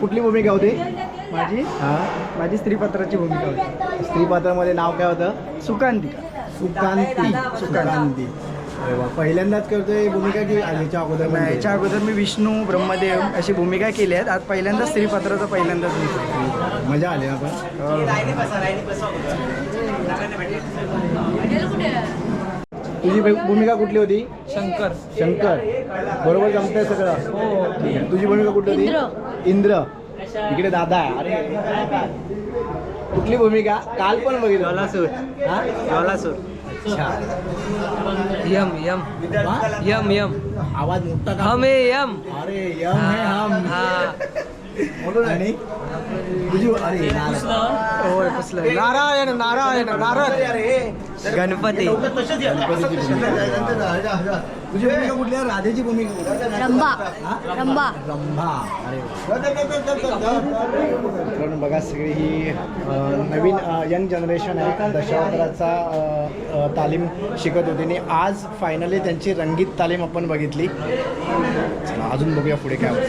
कुठली भूमिका होती माझी? हा? माझी स्त्रीपात्राची भूमिका होती स्त्रीपात्रामध्ये नाव काय होतं? सुकांतिका सुकांती. सुकांती. अरे वा. पहिल्यांदाच करतोय भूमिका की याच्या अगोदर केली? याच्या अगोदर मी विष्णू ब्रह्मदेव अशी भूमिका केली आहेत. आज पहिल्यांदा स्त्रीपात्राचं पहिल्यांदाच मी. मजा आली ना पण तुझी भू- भूमिका कुठली होती? शंकर. शंकर. बरोबर जमतंय सगळं. ठीक आहे तुझी भूमिका कुठली होती? इंद्र. इकडे दादा आहे. अरे कुठली भूमिका? काल पण बघितलं. ज्वालासूर. हा? ज्वालासूर. अच्छा. यम यम. हा? यम यम. आवाज मोठा का? हम यम. अरे यम है हम. आणि नारद. होय पुसलं नारायण नारायण नारद गणपती. तुझी भूमिका कुठली आहे? राधेची भूमिका रंभा अरे बघा सगळी ही नवीन यंग जनरेशन आहे. दशावताराचा तालीम शिकत होते. आणि आज फायनली त्यांची रंगीत तालीम आपण बघितली. अजून बघूया पुढे काय होतं.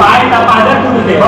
पाय पादर करून दे